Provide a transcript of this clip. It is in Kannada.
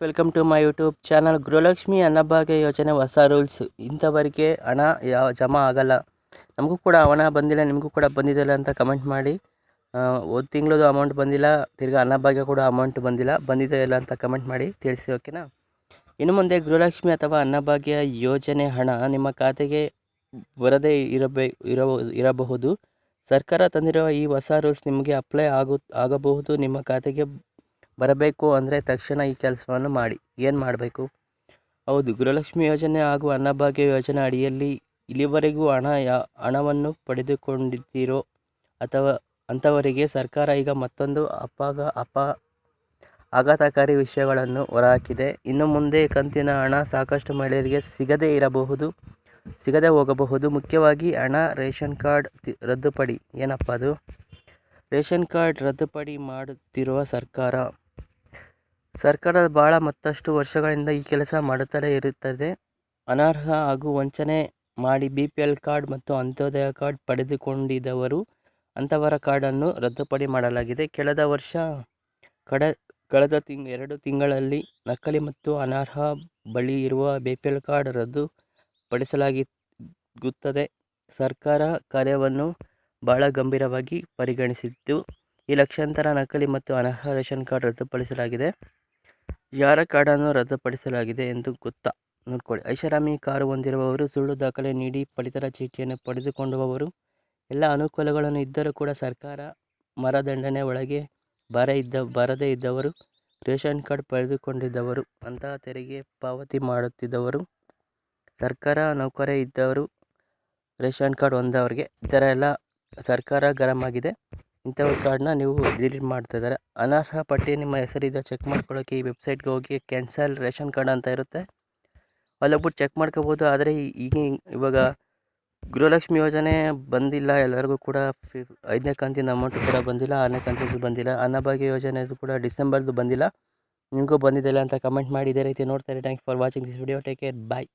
Welcome to my YouTube channel Gruhalakshmi Annabhagya ಯೋಜನೆ ಹೊಸ ರೂಲ್ಸ್ ಇಂಥವರಿಗೆ ಹಣ ಯಾವ ಜಮಾ ಆಗಲ್ಲ. ನಮಗೂ ಕೂಡ ಹಣ ಬಂದಿಲ್ಲ, ನಿಮಗೂ ಕೂಡ ಬಂದಿದೆಯಲ್ಲ ಅಂತ ಕಮೆಂಟ್ ಮಾಡಿ. ಒಂದು ತಿಂಗಳದು ಅಮೌಂಟ್ ಬಂದಿಲ್ಲ, ತಿರ್ಗಿ ಅನ್ನಭಾಗ್ಯ ಕೂಡ ಅಮೌಂಟ್ ಬಂದಿಲ್ಲ ಬಂದಿದೆ ಇಲ್ಲ ಅಂತ ಕಮೆಂಟ್ ಮಾಡಿ ತಿಳಿಸಿ ಓಕೆನಾ ಇನ್ನು ಮುಂದೆ ಗೃಹಲಕ್ಷ್ಮಿ ಅಥವಾ ಅನ್ನಭಾಗ್ಯ ಯೋಜನೆ ಹಣ ನಿಮ್ಮ ಖಾತೆಗೆ ಬರದೇ ಇರಬೇ, ಇರ, ಇರಬಹುದು. ಸರ್ಕಾರ ತಂದಿರುವ ಈ ಹೊಸ ರೂಲ್ಸ್ ನಿಮಗೆ ಅಪ್ಲೈ ಆಗು, ಆಗಬಹುದು, ನಿಮ್ಮ ಖಾತೆಗೆ ಬರಬೇಕು ಅಂದರೆ ತಕ್ಷಣ ಈ ಕೆಲಸವನ್ನು ಮಾಡಿ. ಏನು ಮಾಡಬೇಕು? ಹೌದು, ಗೃಹಲಕ್ಷ್ಮಿ ಯೋಜನೆ ಹಾಗೂ ಅನ್ನಭಾಗ್ಯ ಯೋಜನೆ ಅಡಿಯಲ್ಲಿ ಇಲ್ಲಿವರೆಗೂ ಹಣ ಯಾ, ಹಣವನ್ನು ಪಡೆದುಕೊಂಡಿದ್ದೀರೋ ಅಥವಾ ಅಂಥವರಿಗೆ ಸರ್ಕಾರ ಈಗ ಮತ್ತೊಂದು ಅಪಾಗ ಅಪ, ಆಘಾತಕಾರಿ ವಿಷಯಗಳನ್ನು ಹೊರಹಾಕಿದೆ. ಇನ್ನು ಮುಂದೆ ಕಂತಿನ ಹಣ ಸಾಕಷ್ಟು ಮಹಿಳೆಯರಿಗೆ ಸಿಗದೇ ಇರಬಹುದು, ಸಿಗದೆ ಹೋಗಬಹುದು. ಮುಖ್ಯವಾಗಿ ಹಣ, ರೇಷನ್ ಕಾರ್ಡ್ ರದ್ದುಪಡಿ. ಏನಪ್ಪ ಅದು? ರೇಷನ್ ಕಾರ್ಡ್ ರದ್ದುಪಡಿ ಮಾಡುತ್ತಿರುವ ಸರ್ಕಾರ ಸರ್ಕಾರ ಭಾಳ ಮತ್ತಷ್ಟು ವರ್ಷಗಳಿಂದ ಈ ಕೆಲಸ ಮಾಡುತ್ತಲೇ ಇರುತ್ತದೆ. ಅನರ್ಹ ಹಾಗೂ ವಂಚನೆ ಮಾಡಿ ಬಿ ಪಿ ಎಲ್ ಕಾರ್ಡ್ ಮತ್ತು ಅಂತ್ಯೋದಯ ಕಾರ್ಡ್ ಪಡೆದುಕೊಂಡಿದ್ದವರು ಅಂಥವರ ಕಾರ್ಡನ್ನು ರದ್ದುಪಡಿ ಮಾಡಲಾಗಿದೆ. ಕಳೆದ ವರ್ಷ ಕಡ, ಕಳೆದ ತಿಂಗ್, ಎರಡು ತಿಂಗಳಲ್ಲಿ ನಕಲಿ ಮತ್ತು ಅನರ್ಹ ಬಳಿ ಇರುವ ಬಿ ಪಿ ಎಲ್ ಕಾರ್ಡ್ ರದ್ದು ಪಡಿಸಲಾಗುತ್ತದೆ ಸರ್ಕಾರ ಕಾರ್ಯವನ್ನು ಬಹಳ ಗಂಭೀರವಾಗಿ ಪರಿಗಣಿಸಿದ್ದು ಈ ಲಕ್ಷಾಂತರ ನಕಲಿ ಮತ್ತು ಅನರ್ಹ ರೇಷನ್ ಕಾರ್ಡ್ ರದ್ದುಪಡಿಸಲಾಗಿದೆ. ಯಾರ ಕಾರ್ಡನ್ನು ರದ್ದುಪಡಿಸಲಾಗಿದೆ ಎಂದು ಗೊತ್ತಾ? ನೋಡ್ಕೊಳ್ಳಿ. ಐಷಾರಾಮಿ ಕಾರು ಹೊಂದಿರುವವರು ಸುಳ್ಳು ದಾಖಲೆ ನೀಡಿ ಪಡಿತರ ಚೀಟಿಯನ್ನು ಪಡೆದುಕೊಂಡವರು ಎಲ್ಲ ಅನುಕೂಲಗಳನ್ನು ಇದ್ದರೂ ಕೂಡ ಸರ್ಕಾರ ಮರದಂಡನೆ ಒಳಗೆ ಬರ ಇದ್ದ, ಬರದೇ ಇದ್ದವರು, ರೇಷನ್ ಕಾರ್ಡ್ ಪಡೆದುಕೊಂಡಿದ್ದವರು, ಅಂತಹ ತೆರಿಗೆ ಪಾವತಿ ಮಾಡುತ್ತಿದ್ದವರು, ಸರ್ಕಾರ ನೌಕರೇ ಇದ್ದವರು, ರೇಷನ್ ಕಾರ್ಡ್ ಹೊಂದವ್ರಿಗೆ ಈ ಥರ ಎಲ್ಲ ಸರ್ಕಾರ ಗರಂ ಆಗಿದೆ. ಇಂಥವ್ರ ಕಾರ್ಡ್ನ ನೀವು ಡಿಲೀಟ್ ಮಾಡ್ತಾ ಇದ್ದಾರೆ. ಅನರ್ಹ ಪಟ್ಟಿ ನಿಮ್ಮ ಹೆಸರಿದೆ, ಚೆಕ್ ಮಾಡ್ಕೊಳ್ಳೋಕ್ಕೆ ಈ ವೆಬ್ಸೈಟ್ಗೆ ಹೋಗಿ. ಕ್ಯಾನ್ಸಲ್ ರೇಷನ್ ಕಾರ್ಡ್ ಅಂತ ಇರುತ್ತೆ. ಅಲ್ಲೋಗ್ಬಿಟ್ಟು ಚೆಕ್ ಮಾಡ್ಕೋಬೋದು. ಆದರೆ ಈಗ ಇವಾಗ ಗೃಹಲಕ್ಷ್ಮಿ ಯೋಜನೆ ಬಂದಿಲ್ಲ. ಎಲ್ಲರಿಗೂ ಕೂಡ ಫಿ ಐದನೇ ಕಂತಿನ ಅಮೌಂಟ್ ಕೂಡ ಬಂದಿಲ್ಲ, ಆರನೇ ಕಂತಿದ್ದು ಬಂದಿಲ್ಲ. ಅನ್ನಭಾಗ್ಯ ಯೋಜನೆದು ಕೂಡ ಡಿಸೆಂಬರ್ದು ಬಂದಿಲ್ಲ. ನಿಮಗೂ ಬಂದಿದೆಯಲ್ಲ ಅಂತ ಕಮೆಂಟ್ ಮಾಡಿ. ಇದೇ ರೀತಿ ನೋಡ್ತಾರೆ thanks for watching this video take care bye